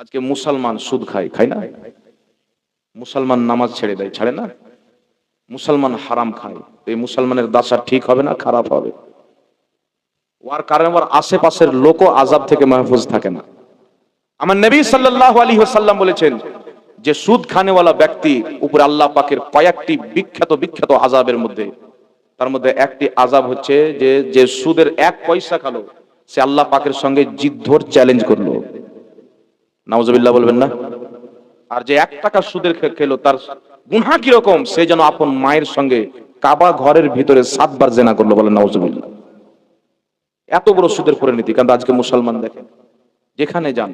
আজকে মুসলমান সুদ খায় খায় না? মুসলমান নামাজ ছেড়ে দেয়, ছাড়ে না? মুসলমান হারাম খায় এই মুসলমানের দাসা ঠিক হবে না, খারাপ হবে? ওর কারণে ওর আশেপাশের লোকও আজাব থেকে মাহফুজ থাকে না। আমার নবী সাল্লাল্লাহু আলাইহি ওয়াসাল্লাম বলেছেন যে সুদ খানেওয়ালা ব্যক্তি উপরে আল্লাহ পাকের কয়েকটি বিখ্যাত বিখ্যাত আজাবের মধ্যে, তার মধ্যে একটি আজাব হচ্ছে যে যে সুদের এক পয়সা খালো, সে আল্লাহ পাকের সঙ্গে জিদ্দর চ্যালেঞ্জ করল। নাউজুবিল্লাহ বলবেন না? আর যে এক টাকা সুদের খেলো, তার গুনহা কীরকম? সে যেন আপন মায়ের সঙ্গে কাবা ঘরের ভিতরে সাতবার জেনা করল বলে নাউজুবিল্লাহ। এত বড় সুদের পরিণতি, কারণ আজকে মুসলমান দেখেন, যেখানে যান,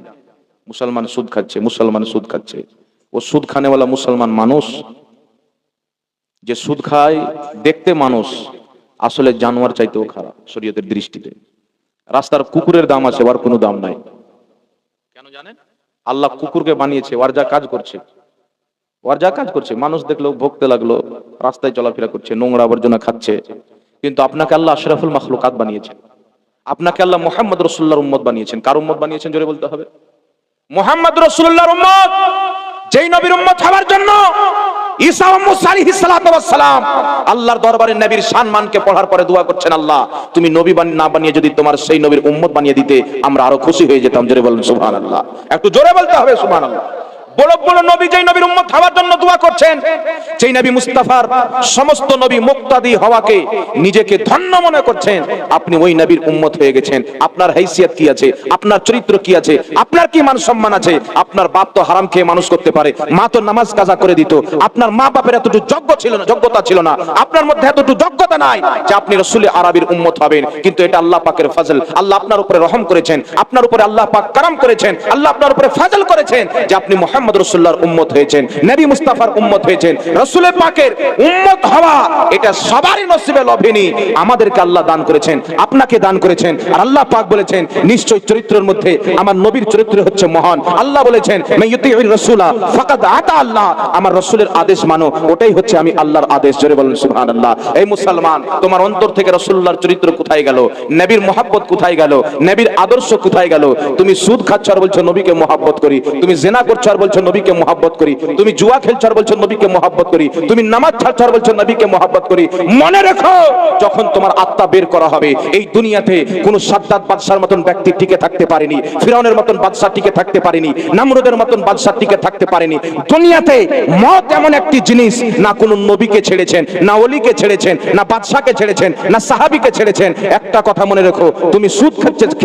মুসলমান সুদ খাচ্ছে, মুসলমান সুদ খাচ্ছে। ও সুদ খানেওয়ালা মুসলমান মানুষ, যে সুদ খায় দেখতে মানুষ, আসলে জানোয়ার চাইতেও খারাপ শরীয়তের দৃষ্টিতে। রাস্তার কুকুরের দাম আছে, ওর কোনো দাম নাই। কেন জানেন? আল্লাহ কুকুরকে বানিয়েছে, ওর যা কাজ করছে। ওর যা কাজ করছে, মানুষ দেখল, ভোগতে লাগল, রাস্তায় চলাফেরা করছে, নোংরা আবর্জনা খাচ্ছে। কিন্তু আপনাকে আল্লাহ আশরাফুল মাখলুকাত বানিয়েছেন। আপনাকে আল্লাহ মোহাম্মদ রসুল্লাহর উম্মত বানিয়েছেন। কার উম্মত বানিয়েছেন, জোরে বলতে হবে? মোহাম্মদ রসুল্লাহর উম্মত! যেই নবীর উম্মত হওয়ার জন্য ঈসা সালাম। আল্লাহর দরবারে নবীর সম্মানকে পড়ার পরে দোয়া করছেন, আল্লাহ, তুমি নবী না বানিয়ে যদি তোমার সেই নবীর উম্মত বানিয়ে দিতে, আমরা আরও খুশি হয়ে যেতাম। জোরে বলেন, সুবহানাল্লাহ। একটু জোরে বলতে হবে, সুবহানাল্লাহ। আপনার চরিত্র কি আছে? আপনার কি মান সম্মান আছে? আপনার বাপ তো হারাম খেয়ে মানুষ করতে পারে, মা তো নামাজ কাজা করে দিত। আপনার মা বাপের এতটুকু যোগ্য ছিল না, যোগ্যতা ছিল না। আপনার মধ্যে এতটুকু যোগ্যতা নাই যে আপনি রসুল আরবির উম্মত হবেন। কিন্তু এটা আল্লাহ পাকের ফাজল। আল্লাহ আপনার উপরে রহম করেছেন, আপনার উপরে আল্লাহ পাক কারাম করেছেন, আল্লাহ আপনার উপরে ফাজল করেছেন যে আপনি মোহাম্মদ রসুল্লাহর উম্মত হয়েছেন, নবী মুস্তাফার উম্মত হয়েছেন রসুলের পাকের উম্মত হওয়া এটা সবারই নসিবে লভেনি আমাদেরকে আল্লাহ দান করেছেন, আপনাকে দান করেছেন, আর আল্লাহ পাক বলেছেন, নিশ্চয় চরিত্রের মধ্যে আমার নবীর চরিত্র হচ্ছে মহান। আল্লাহ বলেছেন রাসূলা ফাকাদ আতা আল্লাহ। আমার রাসূলের আদেশ মানো, ওটাই হচ্ছে আমি আল্লাহর আদেশ। জোরে বলেন, সুবহানাল্লাহ। এই মুসলমান, তোমার অন্তর থেকে রাসূলুল্লাহর চরিত্র কোথায় গেল? নবীর মহব্বত কোথায় গেল? নবীর আদর্শ কোথায় গেল? তুমি সুদ খাচ্ছ আর বলছো, নবীকে মহব্বত করি। তুমি জেনা করছ আর বলছো নবীকে মহব্বত করি? তুমি জুয়া খেলছো আর বলছো নবীকে মহব্বত করি। তুমি নামাজ ছাড়ছো আর বলছো নবীকে মহব্বত করি। মনে রেখো, যখন তোমার আত্মা বের করা হবে, এই দুনিয়াতে কোন সাদ্দাত বাদশার মতন ব্যক্তি টিকে থাকতে পারেনি, ফিরাউনের মতন বাদশা টিকে থাকতে পারেনি, নামরুদের মতন বাদশা টিকে থাকতে পারেনি। দুনিয়াতে মত এমন একটি জিনিস, না কোন নবীকে ছেড়েছেন, না অলিকে ছেড়েছেন, না বাদশাকে ছেড়েছেন, না সাহাবিকে ছেড়েছেন। একটা কথা মনে রেখো, তুমি সুদ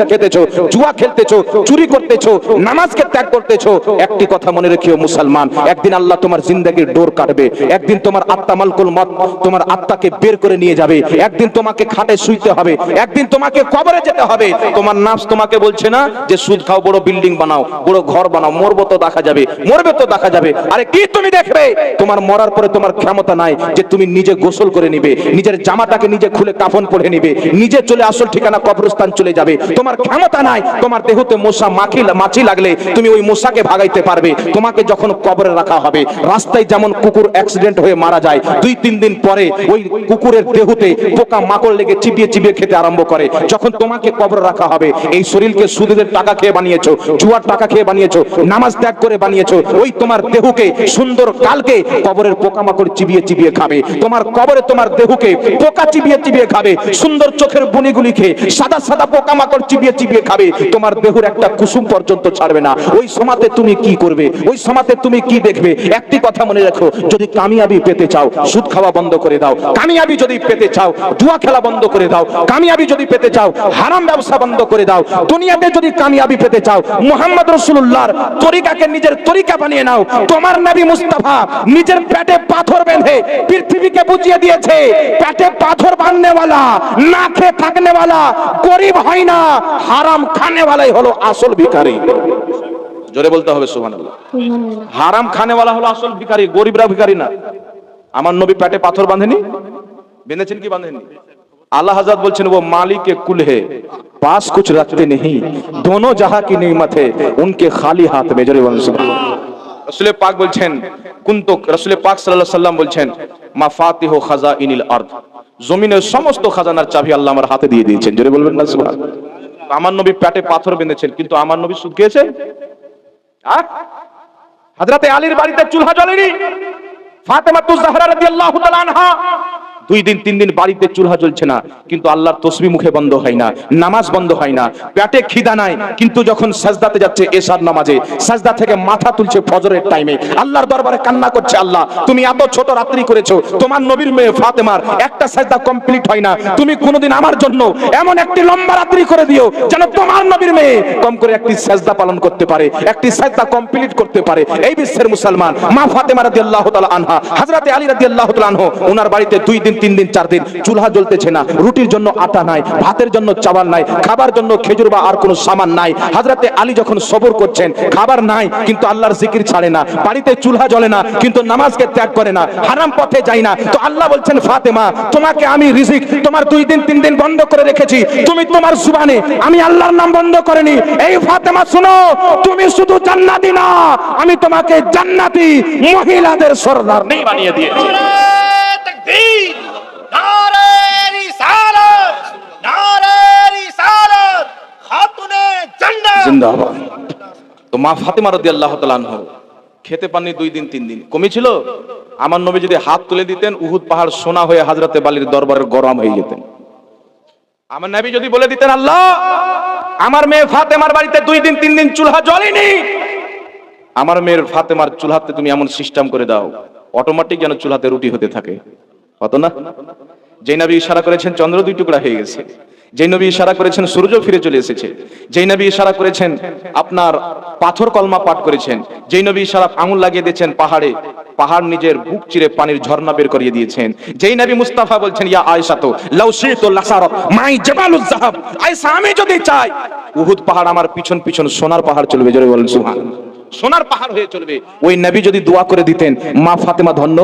খেতেছো, জুয়া খেলতেছো, চুরি করতেছো, নামাজকে ত্যাগ করতেছো, একটি কথা মনে রেখিও মুসলমান, একদিন আল্লাহ তোমার জিন্দগির ডোর কাটবে, একদিন তোমার আত্মা মালকুল মত, তোমার আত্মাকে বের করে নিয়ে যাবে, একদিন তোমাকে খাটে শুইতে হবে, একদিন তোমাকে কবরে যেতে হবে। তোমার নাফস তোমাকে বলছে না যে, সুদ খাও, বড় বিল্ডিং বানাও, বড় ঘর বানাও, মরবো তো দেখা যাবে, মরবে তো দেখা যাবে। আরে কি তুমি দেখবে? তোমার মরার পরে তোমার ক্ষমতা নাই যে, তুমি নিজে গোসল করে নিবে, নিজের জামাটাকে নিজে খুলে কাফন পরে নিবে, নিজে চলে আসল ঠিকানা কবরস্থান চলে যাবে। তোমার ক্ষমতা নাই, তোমার দেহতে মশা মাখি মাছি লাগলে তুমি ওই মশাকে ভাগাইতে পারবে। তোমাকে যখন কবরে রাখা হবে, রাস্তায় যেমন কুকুর অ্যাক্সিডেন্ট হয়ে মারা যায়, দুই, তিন দিন পরে ওই কুকুরের দেহতে পোকা মাকড় লেগে চিবিয়ে চিবিয়ে খেতে আরম্ভ করে। যখন তোমাকে কবরে রাখা হবে, এই শরীরকে সুদের টাকা খেয়ে বানিয়েছো, জুয়ার টাকা খেয়ে বানিয়েছো, নামাজ ত্যাগ করে বানিয়েছো, ওই তোমার দেহকে, সুন্দর কালকে কবরের পোকামাকড় চিবিয়ে চিবিয়ে খাবে। তোমার কবরে তোমার দেহকে পোকা চিবিয়ে চিবিয়ে খাবে, সুন্দর চোখের বনিগুলি খেয়ে সাদা সাদা পোকামাকড় চিবিয়ে চিবিয়ে খাবে। তোমার দেহের একটা কুসুম পর্যন্ত ছাড়বে না। ওই সমাতে তুমি কি করবে? ওই সমাতে তুমি কি দেখবে? একটি কথা মনে রাখো, যদি কামিয়াবি পেতে চাও, সুদ খাওয়া বন্ধ করে দাও। কামিয়াবি যদি পেতে চাও জুয়া খেলা বন্ধ করে দাও। কামিয়াবি যদি পেতে চাও, হারাম ব্যবসা বন্ধ করে দাও। দুনিয়াতে যদি কামিয়াবি পেতে চাও, মোহাম্মদ রসুল্লাহর তরিকাকে নিজের তরিকা বানিয়ে নাও। তোমার নবী মুস্তাফা নিজের পেটে পাথর বেঁধে পৃথিবীকে বুঝিয়ে দিয়েছে, পেটে পাথর বাঁধনেওয়ালা না খেয়ে থাকনেওয়ালা, গরিব হয় না, হারাম খানেওয়ালাই হলো আসল ভিখারি। জোরে বলতে হবে সুহান হারাম খানে বলা হলো আসল ভিকারি গরিবরা ভিকারি না। আমার নবী প্যাটে পাথর বাঁধেনি? বেঁধেছেন কি বাঁধেনি আল্লাহ হাজাদ বলছেন ও মালিকে কুলহে পাস কুছ রাখতে নেই দোনো যাহা কি নিমত হে উনকে খালি হাত মে। জোরে বলুন রসুল পাক বলছেন কুন্ত রসুল পাক সাল্লাহ সাল্লাম বলছেন মা ফাতিহ খাজাইনিল আরদ। জমিনের সমস্ত খাজানার চাবি আল্লাহ আমার হাতে দিয়ে দিয়েছেন। জোরে বলবেন না আমার নবী প্যাটে পাথর বেঁধেছেন কিন্তু আমার নবী সুখ খেয়েছেন হাজরাতে আলীর বাড়িতে চুলহা জ্বলেনি? ফাতেমাতু জাহরা রাদিয়াল্লাহু তাআলা আনহা দুই দিন, তিন দিন বাড়িতে চুলহা জ্বলছে না, কিন্তু আল্লাহর তসবি মুখে বন্ধ হয় না, নামাজ বন্ধ হয় না, পেটে খিদা নাই, কিন্তু যখন সাজদাতে যাচ্ছে এশার নামাজে, সাজদা থেকে মাথা তুলছে ফজরের টাইমে আল্লাহর দরবারে কান্না করছে আল্লাহ, তুমি এত ছোট রাত্রি করেছ, তোমার নবীর মেয়ে ফাতেমার একটা সাজদা কমপ্লিট হয় না, তুমি কোনোদিন আমার জন্য এমন একটি লম্বা রাত্রি করে দিও যেন তোমার নবীর মেয়ে কম করে একটি সাজদা পালন করতে পারে, একটি সাজদা কমপ্লিট করতে পারে। এই বিশ্বের মুসলমান, মা ফাতেমা রাদিয়াল্লাহু তাআলা আনহা, হযরতে আলী রাদিয়াল্লাহু তাআলা আনহু ওনার বাড়িতে দুই দিন তিন দিন, চার দিন চুলহা জ্বলতেছে না। রুটির জন্য আটা নাই, ভাতের জন্য চাওয়াল নাই, খাবার জন্য খেজুর বা আর কোনো সামান নাই। হযরতে আলী যখন সবর করছেন, খাবার নাই, কিন্তু আল্লাহর জিকির ছাড়ে না। বাড়িতে চুলহা জ্বলে না, কিন্তু নামাজকে ত্যাগ করে না। হারাম পথে যায় না। তো আল্লাহ বলছেন, ফাতেমা, তোমাকে আমি রিজিক, তোমার দুই দিন, তিন দিন বন্ধ করে রেখেছি। তুমি তোমার সুবানে আমি আল্লাহর নাম বন্ধ করেনি। এই ফাতেমা, শুনো, তুমি শুধু জান্নাতি না, আমি তোমাকে জান্নাতি মহিলাদের সর্দার নেই বানিয়ে দিয়েছি নারে তাকবীর নারে রিসালাত নারে রিসালাত খাতুনে জান্নাত তো মা ফাতেমা রাদিয়াল্লাহু তাআলা আনহা, খেতে পাননি দুই দিন, তিন দিন। কমেছিল? আমার নবী যদি হাত তুলে দিতেন, উহুদ পাহাড় সোনা হয়ে হাজরাতে বালির দরবারে গরম হয়ে যেতেন। আমার যদি বলে দিতেন, আল্লাহ, আমার মেয়ে ফাতেমার বাড়িতে দুই দিন, তিন দিন চুলহা জ্বলেনি। আমার মেয়ের ফাতেমার চুলহাতে তুমি এমন সিস্টেম করে দাও অটোমেটিক যেন চুলহাতে রুটি হতে থাকে। হতো না? যে নবী ইশারা করেছেন, চন্দ্র দুই টুকরা হয়ে গেছে। যে নবী ইশারা করেছেন, সূর্য ফিরে চলে এসেছে। যেই নবী ইশারা করেছেন, আপনার পাথর কলমা পাঠ করেছেন। যেই নবী ইশারা আঙুল লাগিয়ে দিয়েছেন পাহাড়ে, পাহাড় নিজের বুক চিরে পানির ঝর্ণা বের করিয়ে দিয়েছেন। যেই নবী মুস্তাফা বলছেন, ইয়া আয়েশা তো লাউ শিতু লাসারত মাই জাবালুজ যাহাব আয়েশা আমি যদি চাই। উহুদ পাহাড় আমার পিছন পিছন সোনার পাহাড় চলবে, জোরে বলেন, সুবহানাল্লাহ। সোনার পাহাড় হয়ে চলবে। ওই নবী যদি দোয়া করে দিতেন, মা ফাতেমা ধন্য,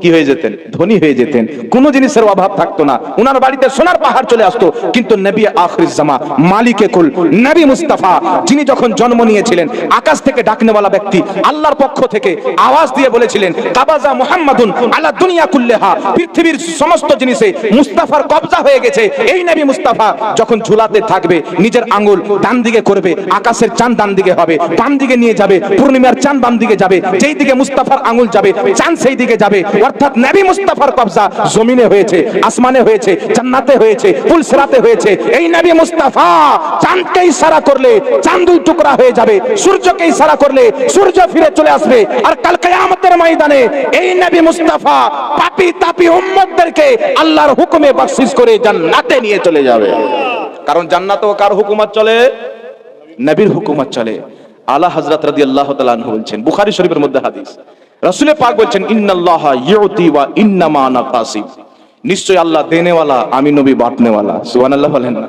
কি হয়ে যেতেন? ধনী হয়ে যেতেন। কোনো জিনিসের অভাব থাকতো না। ওনার বাড়িতে সোনার পাহাড় চলে আসতো। কিন্তু নবী আখরিস জামা, মালিকে কুল, নবী মুস্তাফা, যিনি যখন জন্ম নিয়েছিলেন, আকাশ থেকে ডাকনেওয়ালা ব্যক্তি, আল্লাহর পক্ষ থেকে আওয়াজ দিয়ে বলেছিলেন, কাবাজা মুহাম্মাদুন আলা দুনিয়া কুল্লেহা। পৃথিবীর সমস্ত জিনিসে মুস্তাফার কবজা হয়ে গেছে। এই নবী মুস্তাফা যখন ঝুলাতে থাকবে, নিজের আঙ্গুল ডান দিকে করবে, আকাশের চাঁদ ডান দিকে হবে, বাম দিকে নিয়ে যাবে। পূর্ণিমার চাঁদ বাম দিকে যাবে যেই দিকে মুস্তাফার আঙ্গুল যাবে চাঁদ সেই দিকে যাবে। অর্থাৎ নবী মুস্তাফার কবজা জমিনে হয়েছে আসমানে হয়েছে জান্নাতে হয়েছে পুলসরাতে হয়েছে। এই নবী মুস্তাফা চাঁদকে ইশারা করলে চাঁদ দুই টুকরা হয়ে যাবে সূর্যকে ইশারা করলে সূর্য ফিরে চলে আসবে। আর কাল কিয়ামতের ময়দানে এই নবী মুস্তাফা পাপী তাপী উম্মতদেরকে আল্লাহর হুকুমে বখশিশ করে জান্নাতে নিয়ে চলে যাবে। কারণ জান্নাতেও কার হুকুমত চলে? নবীর হুকুমত চলে। আলা হাজরাত রাদি আল্লাহ তালু বলছেন, বুখারি শরীফের মধ্যে হাদিস। রাসুলে পাক বলছেন, ইন্নাল্লাহ ইয়তি ওয়া ইন্নামা আনা কাসিব নিশ্চয় আল্লাহ দেনেওয়ালা, আমি নবী বাটনেওয়ালা সুবহানাল্লাহ বলেন না।